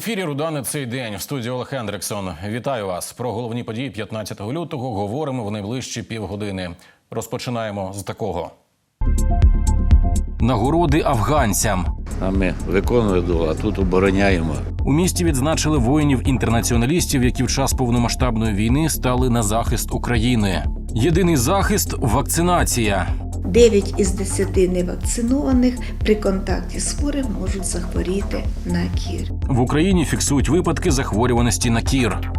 ефірі Рудани цей день в студії Олег Хендриксон. Вітаю вас. Про головні події 15 лютого говоримо в найближчі півгодини. Розпочинаємо з такого. Нагороди афганцям А ми виконуємо, а тут обороняємо. у місті відзначили воїнів-інтернаціоналістів, які в час повномасштабної війни стали на захист України. Єдиний захист вакцинація. 9 із 10 невакцинованих при контакті з хворим можуть захворіти на кір. В Україні фіксують випадки захворюваності на кір.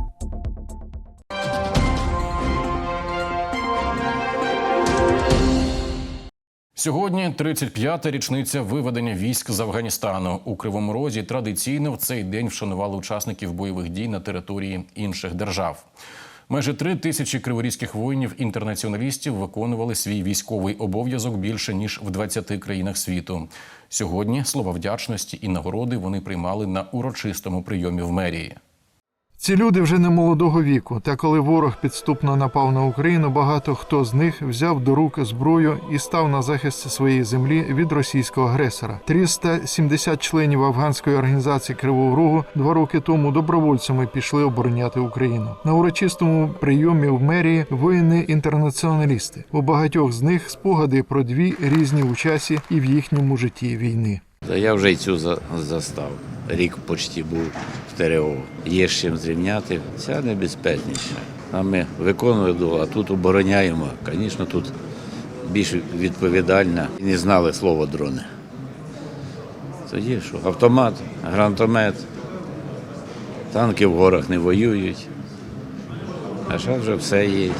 Сьогодні 35-та річниця виведення військ з Афганістану. У Кривому Розі традиційно в цей день вшанували учасників бойових дій на території інших держав. Майже три тисячі криворізьких воїнів-інтернаціоналістів виконували свій військовий обов'язок більше ніж в 20 країнах світу. Сьогодні слова вдячності і нагороди вони приймали на урочистому прийомі в мерії. Ці люди вже не молодого віку, та коли ворог підступно напав на Україну, багато хто з них взяв до рук зброю і став на захист своєї землі від російського агресора. 370 членів афганської організації Кривого Рогу два роки тому добровольцями пішли обороняти Україну. На урочистому прийомі в мерії воїни-інтернаціоналісти. У багатьох з них спогади про дві різні у часі і в їхньому житті війни. Я вже й цю за- застав. Рік почти був в ТРО. Є з чим зрівняти. Ця небезпечніша. А ми виконуємо, а тут обороняємо. Звісно, тут більш відповідальна. Не знали слово дрони. Тоді що? Автомат, гранатомет, танки в горах не воюють. А ще вже все є.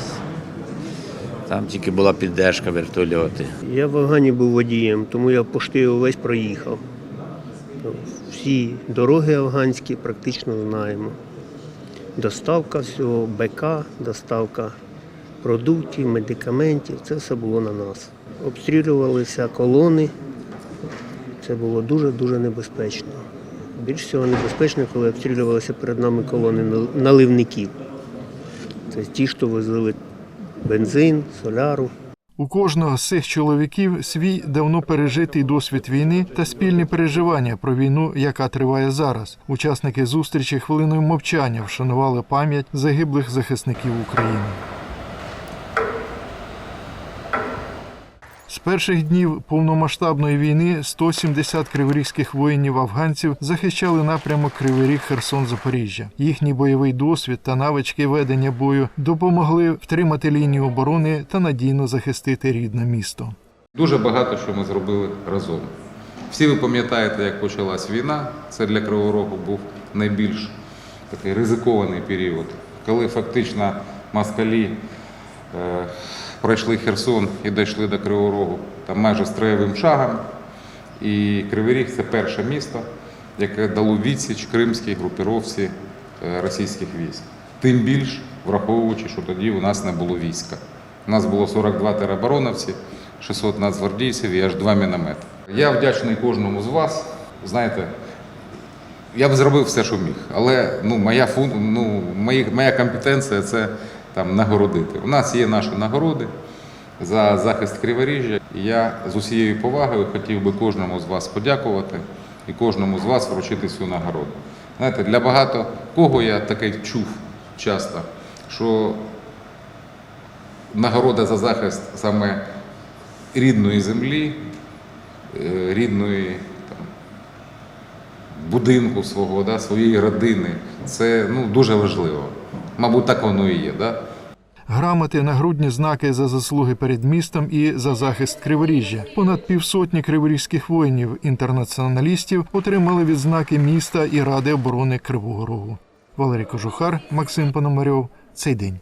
Там тільки була піддержка вертольоти. Я в Афгані був водієм, тому я пошти увесь проїхав. Всі дороги афганські практично знаємо. Доставка всього, БК, доставка продуктів, медикаментів це все було на нас. Обстрілювалися колони. Це було дуже-дуже небезпечно. Більш всього небезпечно, коли обстрілювалися перед нами колони наливників. Це ті, що возили бензин, соляру. У кожного з цих чоловіків свій давно пережитий досвід війни та спільні переживання про війну, яка триває зараз. Учасники зустрічі хвилиною мовчання вшанували пам'ять загиблих захисників України. З перших днів повномасштабної війни 170 криворізьких воїнів-афганців захищали напрямок Кривий Ріг Херсон Запоріжжя. Їхній бойовий досвід та навички ведення бою допомогли втримати лінію оборони та надійно захистити рідне місто. Дуже багато що ми зробили разом. Всі ви пам'ятаєте, як почалась війна. Це для Кривого Рогу був найбільш такий ризикований період, коли фактично москалі е, пройшли Херсон і дійшли до Кривого Рогу там майже строєвим шагом. І Кривий Ріг це перше місто, яке дало відсіч кримській групіровці е, російських військ. Тим більш враховуючи, що тоді у нас не було війська. У нас було 42 теробороновці, 600 нацгвардійців і аж два міномети. Я вдячний кожному з вас. Знаєте, я б зробив все, що міг, але ну, моя, фун... ну, мої... моя компетенція це там, нагородити. У нас є наші нагороди за захист Криворіжжя. Я з усією повагою хотів би кожному з вас подякувати і кожному з вас вручити цю нагороду. Знаєте, для багато кого я таке чув часто, що нагорода за захист саме рідної землі, е, рідної будинку свого, да, своєї родини. Це ну, дуже важливо. Мабуть, так воно і є. Да? Грамоти, нагрудні знаки за заслуги перед містом і за захист Криворіжжя. Понад півсотні криворізьких воїнів інтернаціоналістів отримали відзнаки міста і Ради оборони Кривого Рогу. Валерій Кожухар, Максим Пономарьов. Цей день.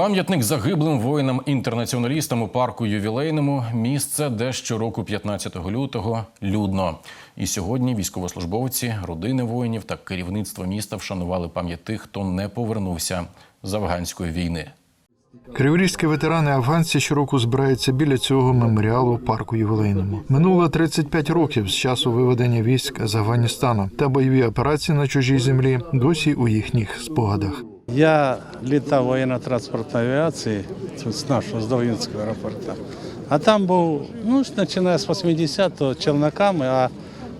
Пам'ятник загиблим воїнам-інтернаціоналістам у парку ювілейному місце, де щороку 15 лютого людно. І сьогодні військовослужбовці, родини воїнів та керівництво міста вшанували пам'ять тих, хто не повернувся з афганської війни. Криворізькі ветерани афганці щороку збираються біля цього меморіалу парку ювілейному. Минуло 35 років з часу виведення військ з Афганістану та бойові операції на чужій землі досі у їхніх спогадах. Я літав воєнно-транспортної авіації з нашого з Довгинського аеропорту. А там був, ну, починає з 80-го челноками, а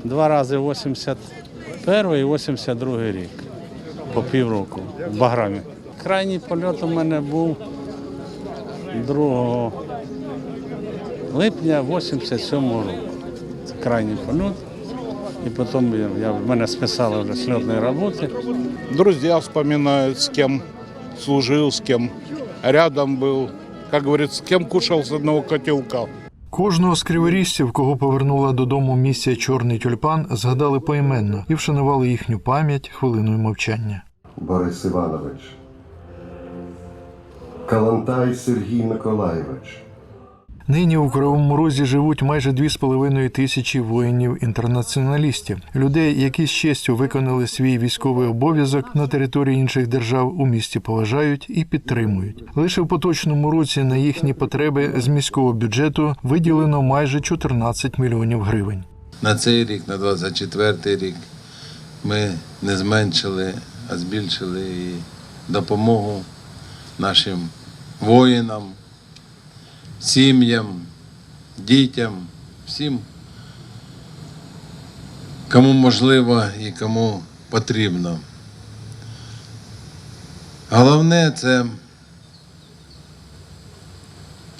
два рази в 80 81 і 82 рік. По півроку в Баграмі. Крайній польот у мене був 2 липня 87 року. Це крайній польот. І потім я, я, мене списали вже з льотної роботи. Друзья вспоминают, с кем служил, с кем рядом был. Как говорится, с кем кушал с одного котелка. Кожного з криворіжців, кого повернула додому місія Чорний тюльпан, згадали поіменно і вшанували їхню пам'ять хвилиною мовчання. Борис Іванович, Калантай Сергій Миколайович, Нині у Кривому Розі живуть майже 2,5 тисячі воїнів-інтернаціоналістів, людей, які з честю виконали свій військовий обов'язок на території інших держав у місті поважають і підтримують. Лише в поточному році на їхні потреби з міського бюджету виділено майже 14 мільйонів гривень. на цей рік, на 24 рік, ми не зменшили, а збільшили допомогу нашим воїнам, сім'ям, дітям, всім, кому можливо і кому потрібно. Головне це,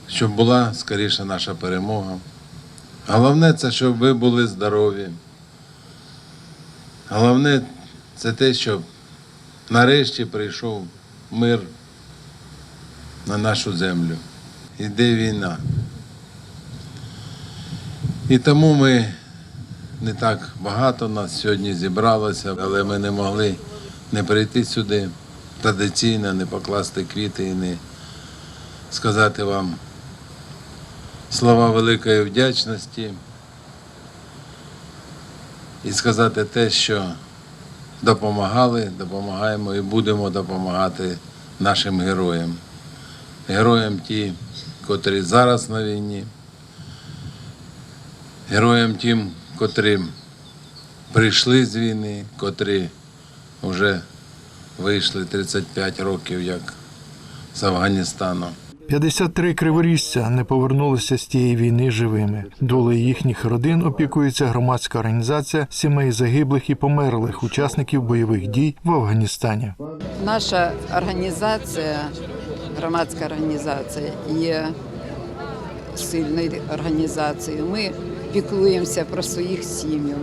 щоб була скоріше наша перемога. Головне це, щоб ви були здорові. Головне це те, щоб нарешті прийшов мир на нашу землю. Іде війна. І тому ми не так багато нас сьогодні зібралося, але ми не могли не прийти сюди традиційно, не покласти квіти і не сказати вам слова великої вдячності і сказати те, що допомагали, допомагаємо і будемо допомагати нашим героям. Героям ті, котрі зараз на війні, героям тим, котрі прийшли з війни, котрі вже вийшли 35 років як з Афганістану. 53 криворіжця не повернулися з тієї війни живими. Долею їхніх родин опікується громадська організація сімей загиблих і померлих учасників бойових дій в Афганістані. Наша організація, громадська організація, є сильною організацією. Ми піклуємося про своїх сім'їв,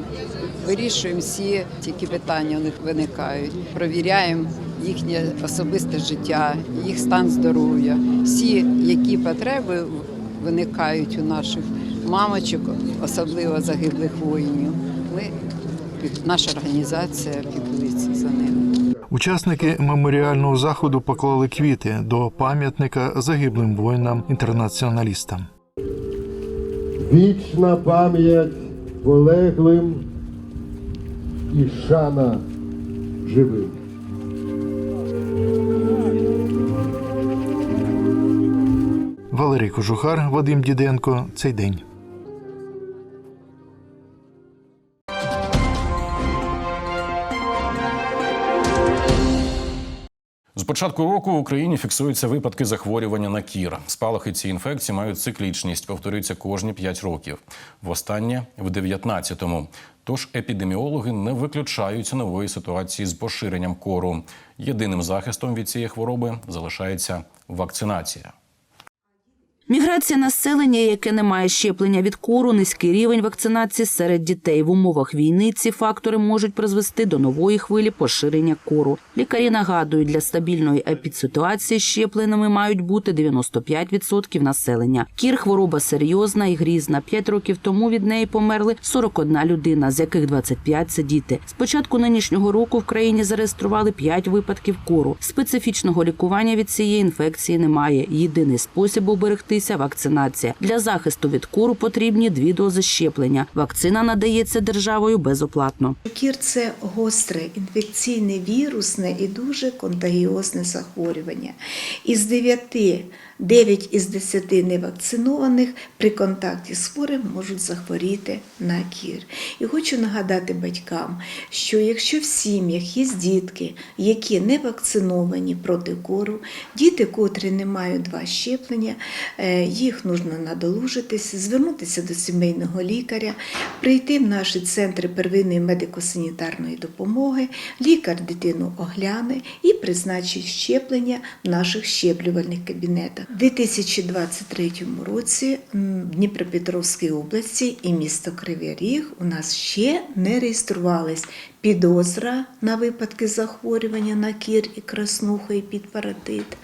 вирішуємо всі які питання у них виникають, провіряємо їхнє особисте життя, їх стан здоров'я, всі, які потреби виникають у наших мамочок, особливо загиблих воїнів. Ми, наша організація піклується за ними. Учасники меморіального заходу поклали квіти до пам'ятника загиблим воїнам-інтернаціоналістам. вічна пам'ять полеглим і шана живим. Валерій Кожухар, Вадим Діденко. Цей день. Початку року в Україні фіксуються випадки захворювання на кір. Спалахи цієї інфекції мають циклічність, повторюються кожні 5 років. Востаннє в 19-му. Тож епідеміологи не виключаються нової ситуації з поширенням кору. Єдиним захистом від цієї хвороби залишається вакцинація. Міграція населення, яке не має щеплення від кору, низький рівень вакцинації серед дітей в умовах війни. Ці фактори можуть призвести до нової хвилі поширення кору. Лікарі нагадують, для стабільної епідситуації щепленими мають бути 95% населення. Кір хвороба серйозна і грізна. П'ять років тому від неї померли 41 людина, з яких 25 – це діти. З початку нинішнього року в країні зареєстрували 5 випадків кору. Специфічного лікування від цієї інфекції немає. Єдиний спосіб уберегтися вакцинація. Для захисту від кору потрібні дві дози щеплення. Вакцина надається державою безоплатно. Кір це гостре інфекційне вірусне і дуже контагіозне захворювання. Із 9 9 із 10 невакцинованих при контакті з хворим можуть захворіти на кір. І хочу нагадати батькам, що якщо в сім'ях є дітки, які не вакциновані проти кору, діти, котрі не мають два щеплення, е, Їх нужно надолужитися, звернутися до сімейного лікаря, прийти в наші центри первинної медико-санітарної допомоги. Лікар дитину огляне і призначить щеплення в наших щеплювальних кабінетах. У 2023 році в Дніпропетровській області і місто Кривий Ріг у нас ще не реєструвались підозра на випадки захворювання на кір і краснуху і підпаратит.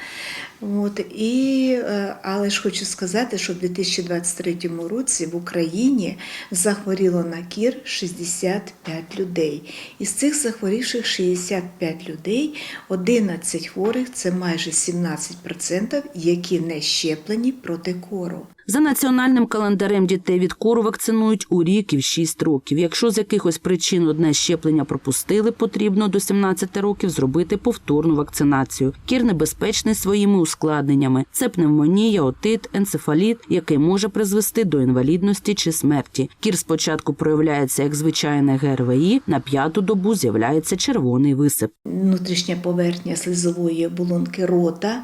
От, і, е, але ж хочу сказати, що в 2023 році в Україні захворіло на кір 65 людей. Із цих захворівших 65 людей 11 хворих це майже 17%, які не щеплені проти кору. За національним календарем дітей від кору вакцинують у рік і в 6 років. Якщо з якихось причин одне щеплення пропустили, потрібно до 17 років зробити повторну вакцинацію. Кір небезпечний своїми ускладненнями: це пневмонія, отит, енцефаліт, який може призвести до інвалідності чи смерті. Кір спочатку проявляється як звичайне ГРВІ, на п'яту добу з'являється червоний висип. внутрішня поверхня слизової оболонки рота,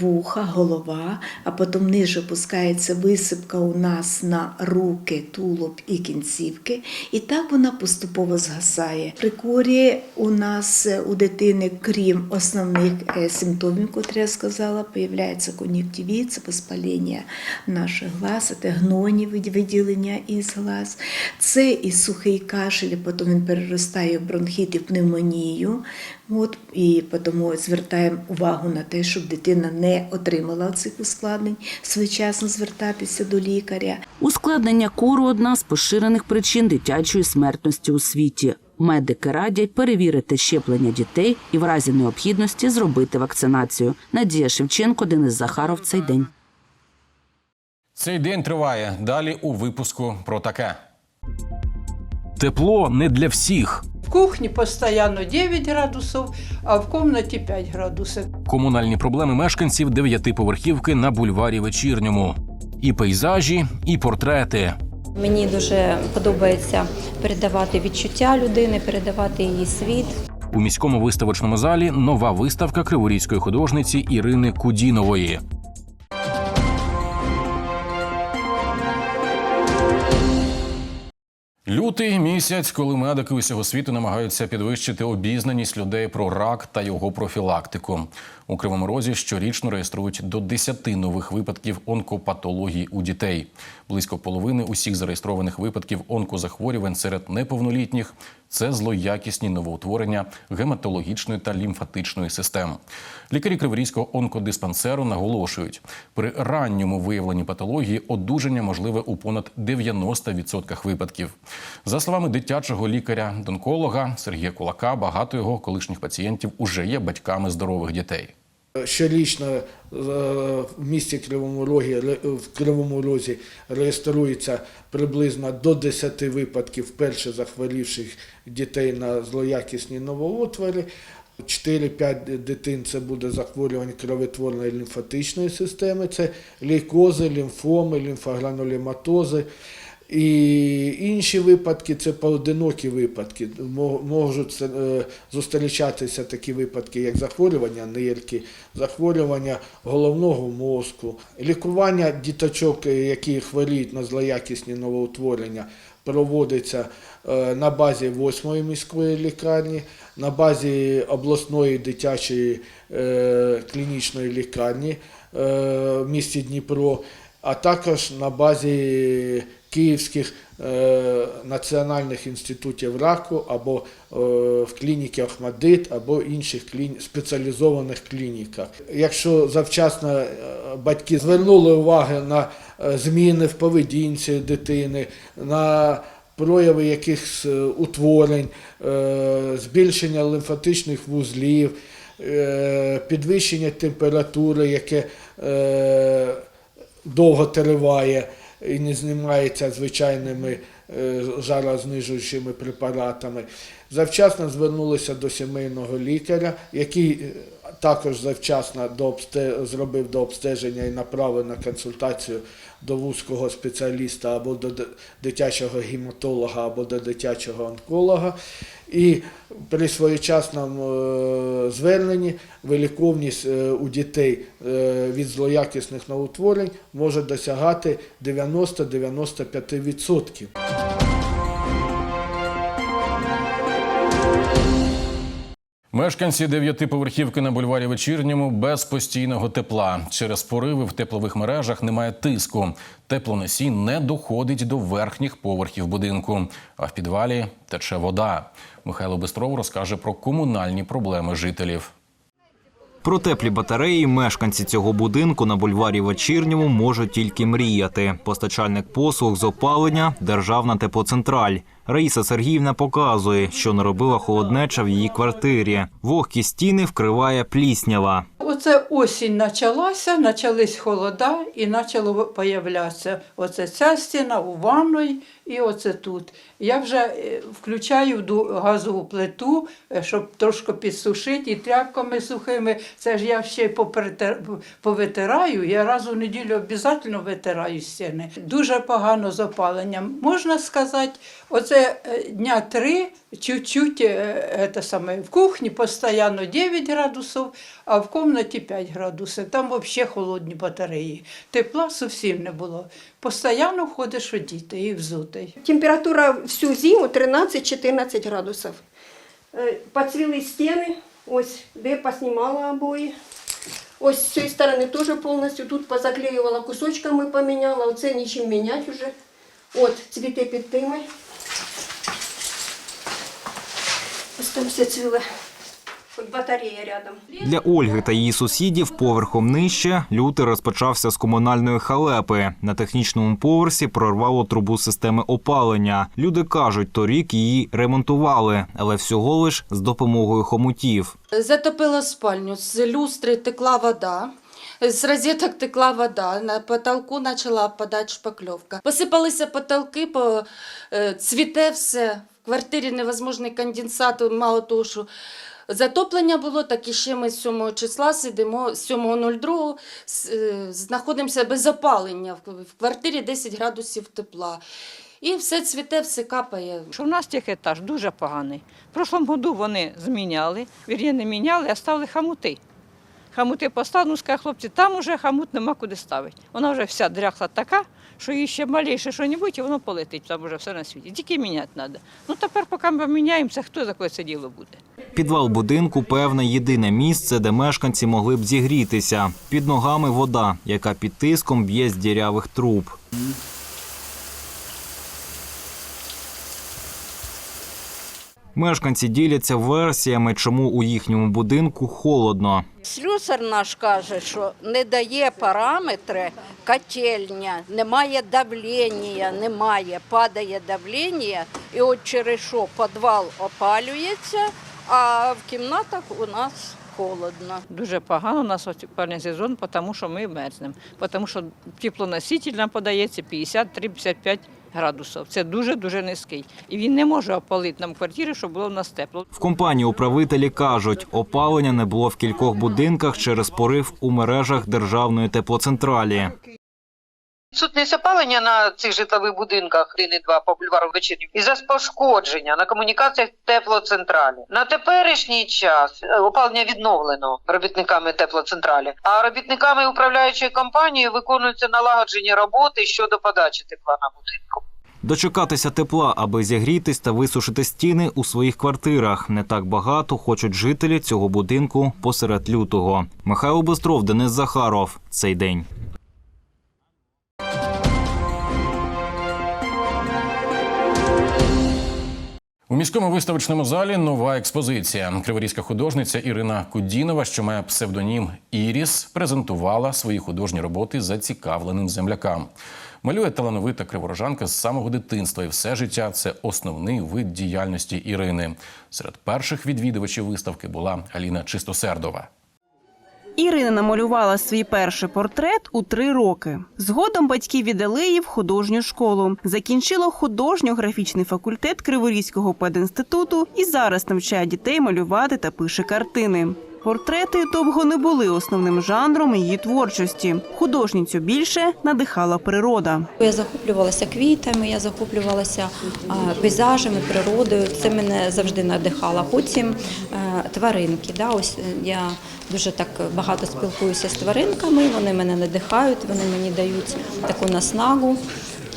вуха, голова, а потім ниже опускається висипка у нас на руки, тулуб і кінцівки. І так вона поступово згасає. При корі у нас е, у дитини, крім основних е, симптомів, котрі я сказала, появляється кон'юктивіт, це воспалення наших глаз, це гноні виділення із глаз. Це і сухий кашель, потім він переростає в бронхіт і пневмонію. От, і тому звертаємо увагу на те, щоб дитина не отримала цих ускладнень, своєчасно звертатися до лікаря. Ускладнення кору одна з поширених причин дитячої смертності у світі. Медики радять перевірити щеплення дітей і в разі необхідності зробити вакцинацію. Надія Шевченко, Денис Захаров. Цей день. Цей день триває. Далі у випуску про таке. Тепло не для всіх. В кухне постоянно 9 градусов, а в комнате 5 градусов. Комунальні проблеми мешканців дев'ятиповерхівки на бульварі вечірньому. І пейзажі, і портрети. Мені дуже подобається передавати відчуття людини, передавати її світ. У міському виставочному залі нова виставка криворізької художниці Ірини Кудінової. Лютий місяць, коли медики усього світу намагаються підвищити обізнаність людей про рак та його профілактику. У Кривому Розі щорічно реєструють до 10 нових випадків онкопатології у дітей. Близько половини усіх зареєстрованих випадків онкозахворювань серед неповнолітніх це злоякісні новоутворення гематологічної та лімфатичної систем. Лікарі Криворізького онкодиспансеру наголошують, при ранньому виявленні патології одужання можливе у понад 90% випадків. За словами дитячого лікаря-донколога Сергія Кулака, багато його колишніх пацієнтів уже є батьками здорових дітей. Щорічно е, в місті Кривому Рогі в Кривому Розі реєструється приблизно до 10 випадків вперше захворівших дітей на злоякісні новоутвори. 4-5 дитин це буде захворювання кровотворної лімфатичної системи, це лейкози, лімфоми, лімфогранулематози. І інші випадки це поодинокі випадки. Можуть е, зустрічатися такі випадки, як захворювання нирки, захворювання головного мозку, лікування діточок, е, які хворіють на злоякісні новоутворення, проводиться е, на базі 8-ї міської лікарні, на базі обласної дитячої клінічної лікарні в місті Дніпро, а також на базі київських е, національних інститутів раку або е, в клініці Ахмадит, або інших клін- спеціалізованих клініках. Якщо завчасно е, батьки звернули увагу на зміни в поведінці дитини, на прояви якихось утворень, збільшення лімфатичних вузлів, підвищення температури, яке довго триває і не знімається звичайними е, жарознижуючими препаратами. Завчасно звернулися до сімейного лікаря, який е, також завчасно зробив до обстеження і направив на консультацію до вузького спеціаліста або до дитячого гематолога, або до дитячого онколога. І при своєчасному е, зверненні виліковність е, у дітей е, від злоякісних новоутворень може досягати 90-95%. Мешканці дев'ятиповерхівки на бульварі Вечірньому без постійного тепла. Через пориви в теплових мережах немає тиску. Теплоносій не доходить до верхніх поверхів будинку, а в підвалі тече вода. Михайло Бистров розкаже про комунальні проблеми жителів. Про теплі батареї мешканці цього будинку на бульварі Вечірньому можуть тільки мріяти. Постачальник послуг з опалення державна теплоцентраль. Раїса Сергіївна показує, що наробила холоднеча в її квартирі. Вогкі стіни вкриває пліснява. Оце осінь почалася, почались холода і почало появлятися оце ця стіна у ванної і оце тут. Я вже е, включаю газову плиту, е, щоб трошки підсушити, і тряпками сухими. Це ж я ще повитираю, я раз у неділю обов'язково витираю стіни. Дуже погано з опаленням. Можна сказати, оце е, дня три, чуть-чуть в кухні постійно 9 градусів, а в кімнаті 5 градусів. Там взагалі холодні батареї. Тепла зовсім не було. Постійно ходиш одіти і взутий. Температура всю зиму 13-14 градусів. Е, Поцвіли стіни, ось де поснімала обої. Ось з цієї сторони теж повністю тут позаклеювала кусочками поміняла, оце нічим міняти вже. От, цвіти під тими. Ось там все цвіле. Хоч батарея рядом. Для Ольги та її сусідів поверхом нижче лютий розпочався з комунальної халепи. На технічному поверсі прорвало трубу системи опалення. Люди кажуть, торік її ремонтували, але всього лиш з допомогою хомутів. Затопила спальню, з люстри текла вода. З розеток текла вода, на потолку почала падати шпакльовка. Посипалися потолки, по, е, цвіте все. В квартирі невозможний конденсат, мало того, що затоплення було, так ще ми з 7 числа сидимо, з 7.02 с- е, знаходимося без опалення. В квартирі 10 градусів тепла. І все цвіте, все капає. Що в нас техетаж дуже поганий. В прошлому году вони зміняли, вірні не міняли, а ставили хамути. Хамути поставили, ну, сказали, хлопці, там уже хамут нема куди ставити. Вона вже вся дряхла така, що їй ще маліше щось, і воно полетить, там вже все на світі. Тільки міняти треба. Ну тепер, поки ми міняємося, хто за кое це діло буде? Підвал будинку певне єдине місце, де мешканці могли б зігрітися. Під ногами вода, яка під тиском б'є з дірявих труб. Мешканці діляться версіями, чому у їхньому будинку холодно. Слюсар наш каже, що не дає параметри котельня, немає давлення, немає, падає давлення, і от через що підвал опалюється, а в кімнатах у нас холодно. Дуже погано у нас опалювальний сезон, тому що ми мерзнемо. Тому що теплоноситель нам подається 53-55 градусів. Це дуже-дуже низький. І він не може опалити нам квартири, щоб було в нас тепло. В компанії управителі кажуть, опалення не було в кількох будинках через порив у мережах державної теплоцентралі. Відсутність опалення на цих житлових будинках 1 і 2 по бульвару вечірнім і за пошкодження на комунікаціях теплоцентралі. На теперішній час е, опалення відновлено робітниками теплоцентралі, а робітниками управляючої компанії виконуються налагоджені роботи щодо подачі тепла на будинку. Дочекатися тепла, аби зігрітись та висушити стіни у своїх квартирах. Не так багато хочуть жителі цього будинку посеред лютого. Михайло Бистров, Денис Захаров. Цей день. Міському виставочному залі нова експозиція. Криворізька художниця Ірина Кудінова, що має псевдонім Іріс, презентувала свої художні роботи зацікавленим землякам. Малює талановита криворожанка з самого дитинства, і все життя це основний вид діяльності Ірини. Серед перших відвідувачів виставки була Аліна Чистосердова. Ірина намалювала свій перший портрет у три роки. Згодом батьки віддали її в художню школу. Закінчила художньо-графічний факультет Криворізького пединституту і зараз навчає дітей малювати та пише картини. Портрети довго не були основним жанром її творчості. Художницю більше надихала природа. Я захоплювалася квітами, я захоплювалася пейзажами, природою. Це мене завжди надихало. Потім е, тваринки. Да, ось е, я дуже так багато спілкуюся з тваринками. Вони мене надихають, вони мені дають таку наснагу.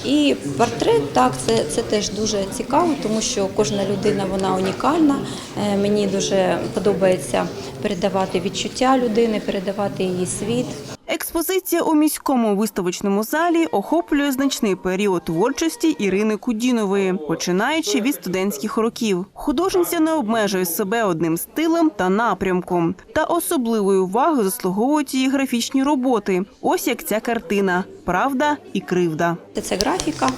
І портрет, так, це, це теж дуже цікаво, тому що кожна людина вона унікальна. Е, Мені дуже подобається передавати відчуття людини, передавати її світ. Експозиція у міському виставочному залі охоплює значний період творчості Ірини Кудінової, починаючи від студентських років. Художниця не обмежує себе одним стилем та напрямком. Та особливої уваги заслуговують її графічні роботи. Ось як ця картина Правда і кривда. Це, графіка,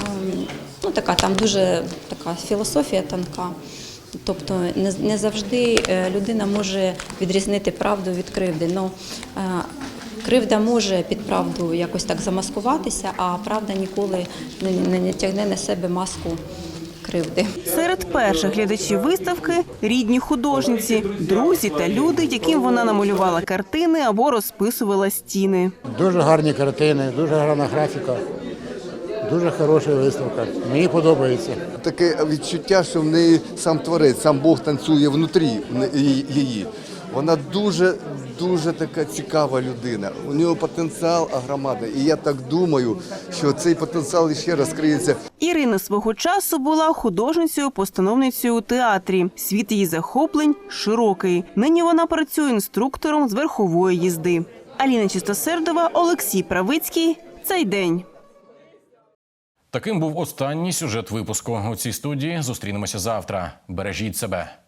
ем, ну така там дуже така філософія тонка. Тобто не, завжди е, людина може відрізнити правду від кривди. Ну, е, кривда може під правду якось так замаскуватися, а правда ніколи не, не, не тягне на себе маску кривди. Серед перших глядачів виставки рідні художниці, друзі та люди, яким вона намалювала картини або розписувала стіни. Дуже гарні картини, дуже гарна графіка, дуже хороша виставка. Мені подобається. Таке відчуття, що в неї сам творець, сам Бог танцює внутрі її. Вона дуже дуже така цікава людина. У нього потенціал агромадний. І я так думаю, що цей потенціал ще розкриється Ірина свого часу була художницею, постановницею у театрі. Світ її захоплень широкий. Нині вона працює інструктором з верхової їзди. Аліна Чистосердова, Олексій Правицький. Цей день. Таким був останній сюжет випуску. У цій студії зустрінемося завтра. Бережіть себе.